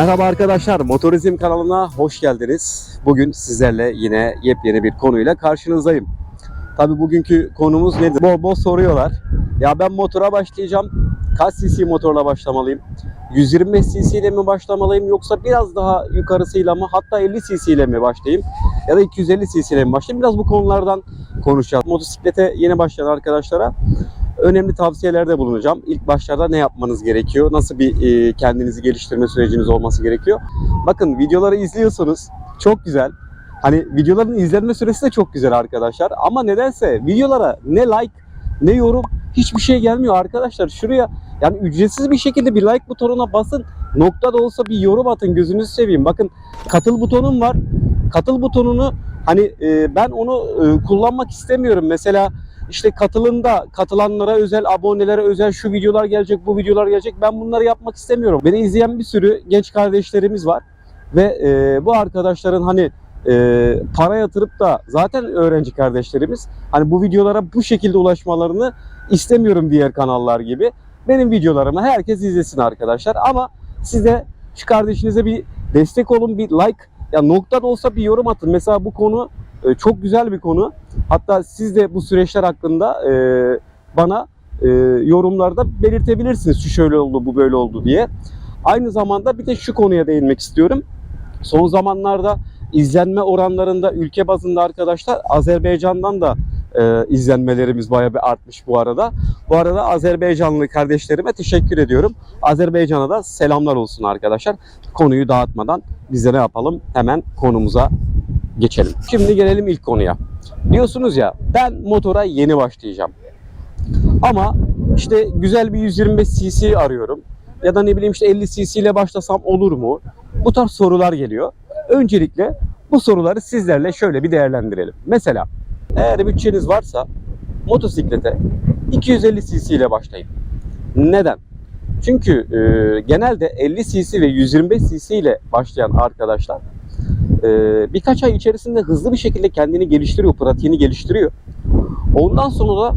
Merhaba arkadaşlar, Motorizm kanalına hoş geldiniz. Bugün sizlerle yine yepyeni bir konuyla karşınızdayım. Tabi bugünkü konumuz nedir? Bol bol soruyorlar. Ya ben motora başlayacağım. Kaç cc motorla başlamalıyım? 125 cc ile mi başlamalıyım yoksa biraz daha yukarısıyla mı hatta 50 cc ile mi başlayayım? Ya da 250 cc ile mi başlayayım? Biraz bu konulardan konuşacağız. Motosiklete yeni başlayan arkadaşlara önemli tavsiyelerde bulunacağım. İlk başlarda ne yapmanız gerekiyor? Nasıl bir e, kendinizi geliştirme süreciniz olması gerekiyor? Bakın videoları izliyorsunuz. Çok güzel. Hani videoların izlenme süresi de çok güzel arkadaşlar. Ama nedense videolara ne like ne yorum hiçbir şey gelmiyor arkadaşlar. Şuraya yani ücretsiz bir şekilde bir like butonuna basın. Nokta da olsa bir yorum atın gözünüzü seveyim. Bakın katıl butonum var. Katıl butonunu hani e, ben onu e, kullanmak istemiyorum. Mesela işte katılımda katılanlara özel, abonelere özel şu videolar gelecek, bu videolar gelecek. Ben bunları yapmak istemiyorum. Beni izleyen bir sürü genç kardeşlerimiz var. Ve e, bu arkadaşların hani e, para yatırıp da zaten öğrenci kardeşlerimiz hani bu videolara bu şekilde ulaşmalarını istemiyorum diğer kanallar gibi. Benim videolarımı herkes izlesin arkadaşlar ama size şu kardeşinize bir destek olun, bir like ya nokta da olsa bir yorum atın. Mesela bu konu e, çok güzel bir konu. Hatta siz de bu süreçler hakkında e, bana e, yorumlarda belirtebilirsiniz. Şu şöyle oldu, bu böyle oldu diye. Aynı zamanda bir de şu konuya değinmek istiyorum. Son zamanlarda izlenme oranlarında ülke bazında arkadaşlar Azerbaycan'dan da e, izlenmelerimiz bayağı bir artmış bu arada. Bu arada Azerbaycanlı kardeşlerime teşekkür ediyorum. Azerbaycan'a da selamlar olsun arkadaşlar. Konuyu dağıtmadan biz ne yapalım? Hemen konumuza geçelim. Şimdi gelelim ilk konuya. Diyorsunuz ya ben motora yeni başlayacağım. Ama işte güzel bir 125 cc arıyorum. Ya da ne bileyim işte 50 cc ile başlasam olur mu? Bu tarz sorular geliyor. Öncelikle bu soruları sizlerle şöyle bir değerlendirelim. Mesela eğer bütçeniz varsa motosiklete 250 cc ile başlayın. Neden? Çünkü e, genelde 50 cc ve 125 cc ile başlayan arkadaşlar birkaç ay içerisinde hızlı bir şekilde kendini geliştiriyor, pratiğini geliştiriyor. Ondan sonra da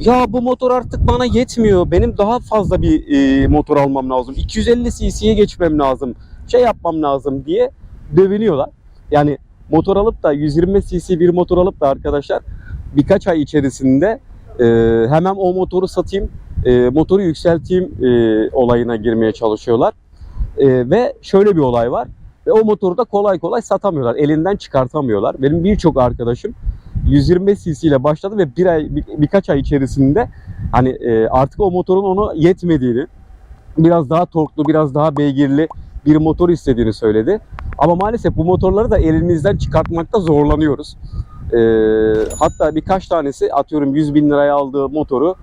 ya bu motor artık bana yetmiyor. Benim daha fazla bir e, motor almam lazım. 250 cc'ye geçmem lazım. Şey yapmam lazım diye dövünüyorlar. Yani motor alıp da 120 cc bir motor alıp da arkadaşlar birkaç ay içerisinde e, hemen o motoru satayım, e, motoru yükselteyim e, olayına girmeye çalışıyorlar. E, ve şöyle bir olay var. Ve o motoru da kolay kolay satamıyorlar. Elinden çıkartamıyorlar. Benim birçok arkadaşım 125 cc ile başladı ve bir ay bir, birkaç ay içerisinde hani e, artık o motorun onu yetmediğini, biraz daha torklu, biraz daha beygirli bir motor istediğini söyledi. Ama maalesef bu motorları da elimizden çıkartmakta zorlanıyoruz. E, hatta birkaç tanesi atıyorum 100 bin liraya aldığı motoru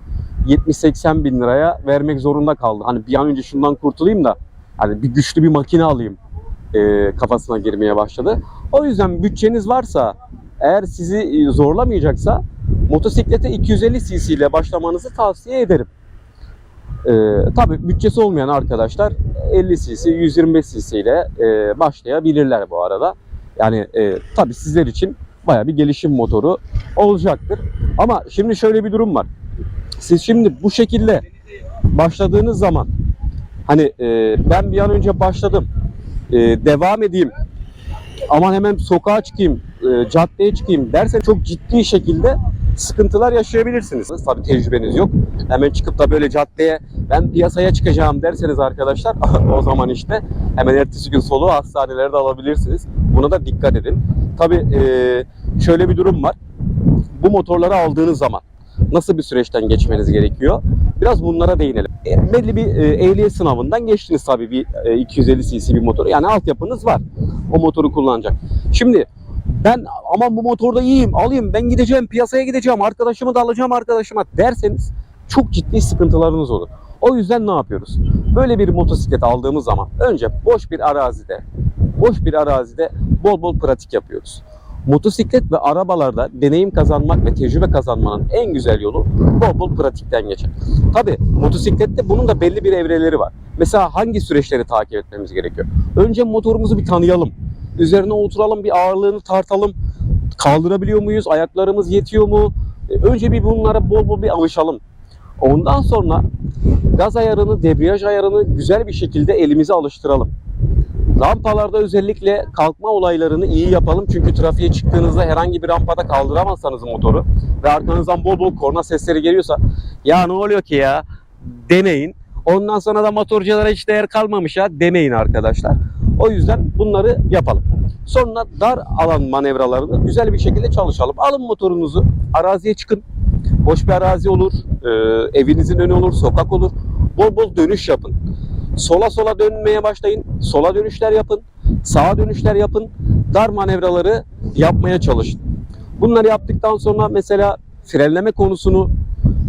70-80 bin liraya vermek zorunda kaldı. Hani bir an önce şundan kurtulayım da hani bir güçlü bir makine alayım e, kafasına girmeye başladı. O yüzden bütçeniz varsa eğer sizi e, zorlamayacaksa motosiklete 250 cc ile başlamanızı tavsiye ederim. Ee, tabii bütçesi olmayan arkadaşlar 50 cc, 125 cc ile e, başlayabilirler bu arada. Yani e, tabii sizler için baya bir gelişim motoru olacaktır. Ama şimdi şöyle bir durum var. Siz şimdi bu şekilde başladığınız zaman hani e, ben bir an önce başladım e, devam edeyim aman hemen sokağa çıkayım, e, caddeye çıkayım dersen çok ciddi şekilde sıkıntılar yaşayabilirsiniz. Tabii tecrübeniz yok. Hemen çıkıp da böyle caddeye ben piyasaya çıkacağım derseniz arkadaşlar o zaman işte hemen ertesi gün soluğu hastanelerde alabilirsiniz. Buna da dikkat edin. Tabii e, şöyle bir durum var. Bu motorları aldığınız zaman nasıl bir süreçten geçmeniz gerekiyor? Biraz bunlara değinelim. E, belli bir e, ehliyet sınavından geçtiniz tabii bir e, 250 cc bir motor. Yani altyapınız var. O motoru kullanacak. Şimdi ben aman bu motorda iyiyim alayım ben gideceğim piyasaya gideceğim arkadaşımı da alacağım arkadaşıma derseniz çok ciddi sıkıntılarınız olur. O yüzden ne yapıyoruz? Böyle bir motosiklet aldığımız zaman önce boş bir arazide boş bir arazide bol bol pratik yapıyoruz. Motosiklet ve arabalarda deneyim kazanmak ve tecrübe kazanmanın en güzel yolu bol bol pratikten geçer. Tabi motosiklette bunun da belli bir evreleri var. Mesela hangi süreçleri takip etmemiz gerekiyor? Önce motorumuzu bir tanıyalım. Üzerine oturalım, bir ağırlığını tartalım. Kaldırabiliyor muyuz? Ayaklarımız yetiyor mu? E, Önce bir bunlara bol bol bir alışalım. Ondan sonra gaz ayarını, debriyaj ayarını güzel bir şekilde elimize alıştıralım. Rampalarda özellikle kalkma olaylarını iyi yapalım. Çünkü trafiğe çıktığınızda herhangi bir rampada kaldıramazsanız motoru ve arkanızdan bol bol korna sesleri geliyorsa ya ne oluyor ki ya demeyin. Ondan sonra da motorculara hiç değer kalmamış ya demeyin arkadaşlar. O yüzden bunları yapalım. Sonra dar alan manevralarını güzel bir şekilde çalışalım. Alın motorunuzu, araziye çıkın. Boş bir arazi olur, evinizin önü olur, sokak olur. Bol bol dönüş yapın. Sola sola dönmeye başlayın. Sola dönüşler yapın. Sağa dönüşler yapın. Dar manevraları yapmaya çalışın. Bunları yaptıktan sonra mesela frenleme konusunu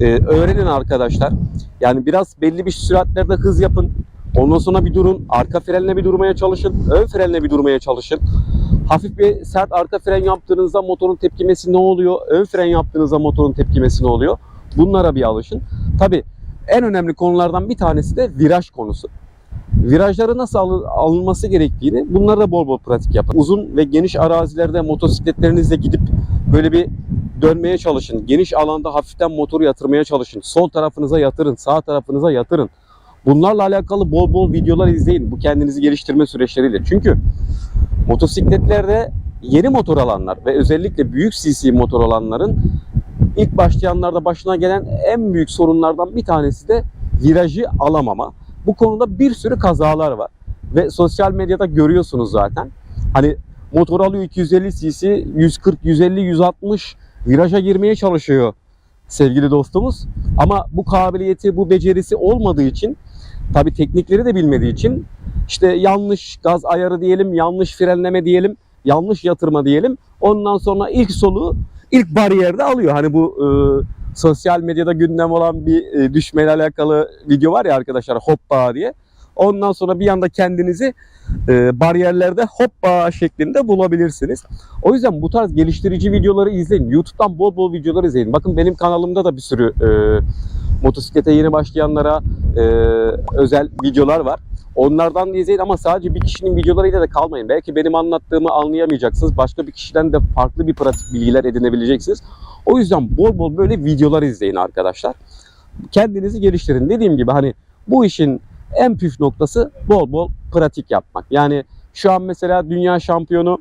e, öğrenin arkadaşlar. Yani biraz belli bir süratlerde hız yapın. Ondan sonra bir durun. Arka frenle bir durmaya çalışın. Ön frenle bir durmaya çalışın. Hafif bir sert arka fren yaptığınızda motorun tepkimesi ne oluyor? Ön fren yaptığınızda motorun tepkimesi ne oluyor? Bunlara bir alışın. Tabi en önemli konulardan bir tanesi de viraj konusu. Virajları nasıl alın- alınması gerektiğini bunları da bol bol pratik yapın. Uzun ve geniş arazilerde motosikletlerinizle gidip böyle bir dönmeye çalışın. Geniş alanda hafiften motoru yatırmaya çalışın. Sol tarafınıza yatırın, sağ tarafınıza yatırın. Bunlarla alakalı bol bol videolar izleyin. Bu kendinizi geliştirme süreçleriyle. Çünkü motosikletlerde yeni motor alanlar ve özellikle büyük cc motor alanların ilk başlayanlarda başına gelen en büyük sorunlardan bir tanesi de virajı alamama. Bu konuda bir sürü kazalar var ve sosyal medyada görüyorsunuz zaten. Hani motor alıyor 250 cc, 140, 150, 160 viraja girmeye çalışıyor sevgili dostumuz. Ama bu kabiliyeti, bu becerisi olmadığı için, tabi teknikleri de bilmediği için işte yanlış gaz ayarı diyelim, yanlış frenleme diyelim, yanlış yatırma diyelim. Ondan sonra ilk soluğu ilk bariyerde alıyor. Hani bu e, sosyal medyada gündem olan bir e, düşmeyle alakalı video var ya arkadaşlar hoppa diye. Ondan sonra bir anda kendinizi e, bariyerlerde hoppa şeklinde bulabilirsiniz. O yüzden bu tarz geliştirici videoları izleyin. YouTube'dan bol bol videolar izleyin. Bakın benim kanalımda da bir sürü e, motosiklete yeni başlayanlara e, özel videolar var. Onlardan da izleyin ama sadece bir kişinin videolarıyla da kalmayın. Belki benim anlattığımı anlayamayacaksınız. Başka bir kişiden de farklı bir pratik bilgiler edinebileceksiniz. O yüzden bol bol böyle videolar izleyin arkadaşlar. Kendinizi geliştirin. Dediğim gibi hani bu işin en püf noktası bol bol pratik yapmak. Yani şu an mesela dünya şampiyonu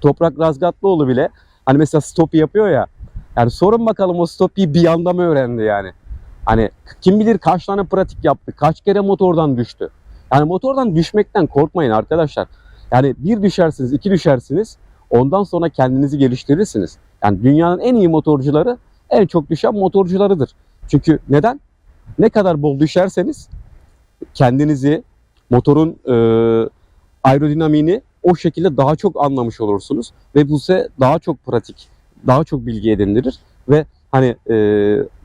Toprak Razgatlıoğlu bile hani mesela stopi yapıyor ya. Yani sorun bakalım o stopiyi bir anda mı öğrendi yani? Hani kim bilir kaç tane pratik yaptı, kaç kere motordan düştü. Yani motordan düşmekten korkmayın arkadaşlar. Yani bir düşersiniz, iki düşersiniz. Ondan sonra kendinizi geliştirirsiniz. Yani dünyanın en iyi motorcuları en çok düşen motorcularıdır. Çünkü neden? Ne kadar bol düşerseniz kendinizi, motorun e, aerodinamiğini o şekilde daha çok anlamış olursunuz. Ve bu size daha çok pratik, daha çok bilgi edindirir. Ve hani e,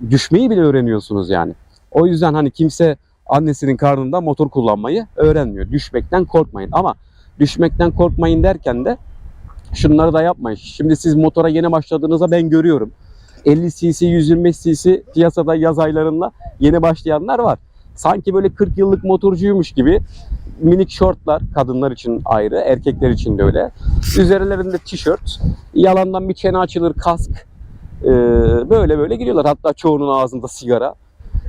düşmeyi bile öğreniyorsunuz yani. O yüzden hani kimse annesinin karnında motor kullanmayı öğrenmiyor. Düşmekten korkmayın ama düşmekten korkmayın derken de şunları da yapmayın. Şimdi siz motora yeni başladığınızda ben görüyorum. 50 cc, 125 cc piyasada yaz aylarında yeni başlayanlar var. Sanki böyle 40 yıllık motorcuymuş gibi minik şortlar kadınlar için ayrı, erkekler için de öyle. Üzerlerinde tişört, yalandan bir çene açılır, kask. Ee, böyle böyle gidiyorlar. Hatta çoğunun ağzında sigara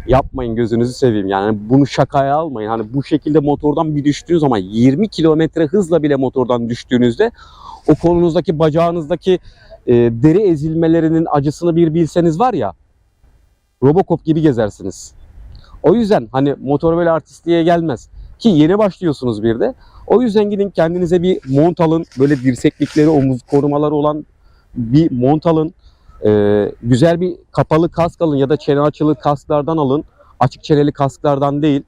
yapmayın gözünüzü seveyim. Yani bunu şakaya almayın. Hani bu şekilde motordan bir düştüğünüz zaman 20 kilometre hızla bile motordan düştüğünüzde o kolunuzdaki bacağınızdaki e, deri ezilmelerinin acısını bir bilseniz var ya Robocop gibi gezersiniz. O yüzden hani motor böyle artistliğe gelmez. Ki yeni başlıyorsunuz bir de. O yüzden gidin kendinize bir mont alın. Böyle dirseklikleri, omuz korumaları olan bir mont alın. Ee, güzel bir kapalı kask alın ya da çene açılı kasklardan alın. Açık çeneli kasklardan değil.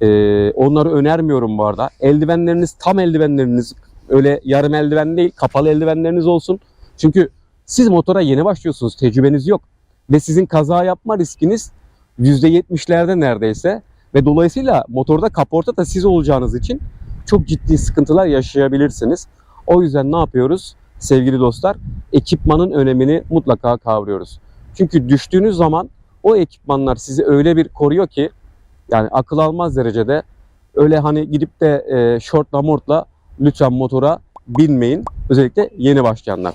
Ee, onları önermiyorum bu arada. Eldivenleriniz tam eldivenleriniz öyle yarım eldiven değil kapalı eldivenleriniz olsun. Çünkü siz motora yeni başlıyorsunuz tecrübeniz yok. Ve sizin kaza yapma riskiniz %70'lerde neredeyse. Ve dolayısıyla motorda kaporta da siz olacağınız için çok ciddi sıkıntılar yaşayabilirsiniz. O yüzden ne yapıyoruz sevgili dostlar? Ekipmanın önemini mutlaka kavruyoruz. Çünkü düştüğünüz zaman o ekipmanlar sizi öyle bir koruyor ki yani akıl almaz derecede öyle hani gidip de e, şortla mortla lütfen motora binmeyin. Özellikle yeni başlayanlar.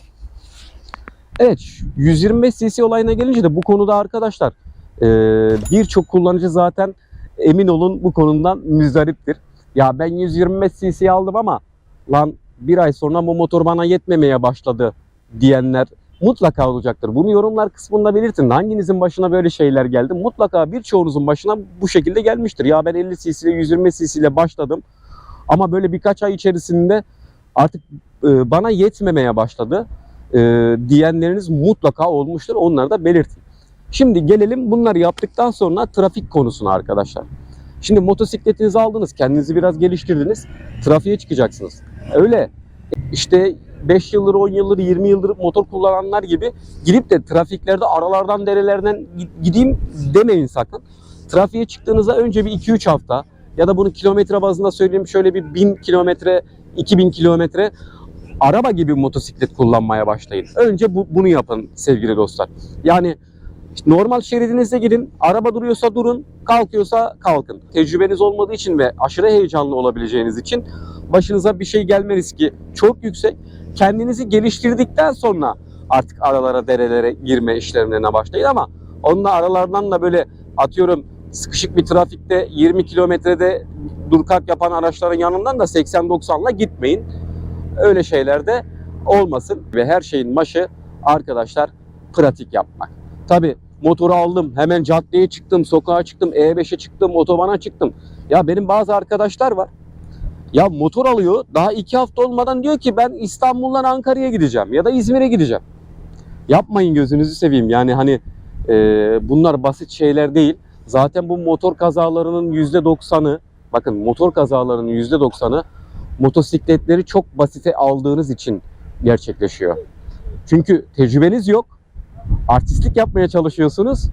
Evet 125 cc olayına gelince de bu konuda arkadaşlar e, birçok kullanıcı zaten emin olun bu konudan müzdariptir. Ya ben 125 cc aldım ama lan bir ay sonra bu motor bana yetmemeye başladı diyenler mutlaka olacaktır. Bunu yorumlar kısmında belirtin. Hanginizin başına böyle şeyler geldi? Mutlaka birçoğunuzun başına bu şekilde gelmiştir. Ya ben 50 cc ile 120 cc ile başladım. Ama böyle birkaç ay içerisinde artık e, bana yetmemeye başladı e, diyenleriniz mutlaka olmuştur. Onları da belirtin. Şimdi gelelim bunları yaptıktan sonra trafik konusuna arkadaşlar. Şimdi motosikletinizi aldınız, kendinizi biraz geliştirdiniz, trafiğe çıkacaksınız. Öyle işte 5 yıldır, 10 yıldır, 20 yıldır motor kullananlar gibi gidip de trafiklerde aralardan, derelerden gideyim demeyin sakın. Trafiğe çıktığınızda önce bir 2-3 hafta ya da bunu kilometre bazında söyleyeyim şöyle bir 1000 kilometre, 2000 kilometre araba gibi motosiklet kullanmaya başlayın. Önce bu, bunu yapın sevgili dostlar. Yani normal şeridinizde gidin, araba duruyorsa durun, kalkıyorsa kalkın. Tecrübeniz olmadığı için ve aşırı heyecanlı olabileceğiniz için başınıza bir şey gelme riski çok yüksek. Kendinizi geliştirdikten sonra artık aralara, derelere girme işlemlerine başlayın ama onunla aralardan da böyle atıyorum sıkışık bir trafikte 20 kilometrede dur kalk yapan araçların yanından da 80-90'la gitmeyin. Öyle şeyler de olmasın ve her şeyin başı arkadaşlar pratik yapmak. Tabi motoru aldım hemen caddeye çıktım, sokağa çıktım, E5'e çıktım, otobana çıktım. Ya benim bazı arkadaşlar var. Ya motor alıyor daha iki hafta olmadan diyor ki ben İstanbul'dan Ankara'ya gideceğim ya da İzmir'e gideceğim. Yapmayın gözünüzü seveyim yani hani e, bunlar basit şeyler değil. Zaten bu motor kazalarının %90'ı bakın motor kazalarının %90'ı motosikletleri çok basite aldığınız için gerçekleşiyor. Çünkü tecrübeniz yok. Artistlik yapmaya çalışıyorsunuz.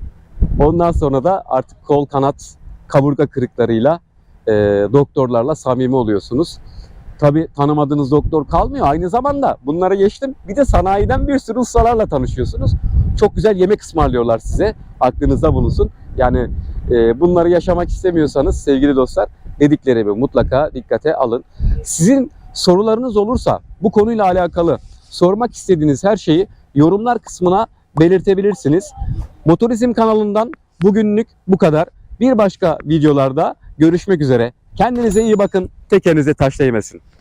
Ondan sonra da artık kol kanat kaburga kırıklarıyla e, doktorlarla samimi oluyorsunuz. Tabi tanımadığınız doktor kalmıyor. Aynı zamanda bunlara geçtim. Bir de sanayiden bir sürü ustalarla tanışıyorsunuz. Çok güzel yemek ısmarlıyorlar size. Aklınızda bulunsun. Yani e, bunları yaşamak istemiyorsanız sevgili dostlar dediklerimi mutlaka dikkate alın. Sizin sorularınız olursa bu konuyla alakalı sormak istediğiniz her şeyi yorumlar kısmına belirtebilirsiniz. Motorizm kanalından bugünlük bu kadar. Bir başka videolarda görüşmek üzere. Kendinize iyi bakın. Tekerinize taş değmesin.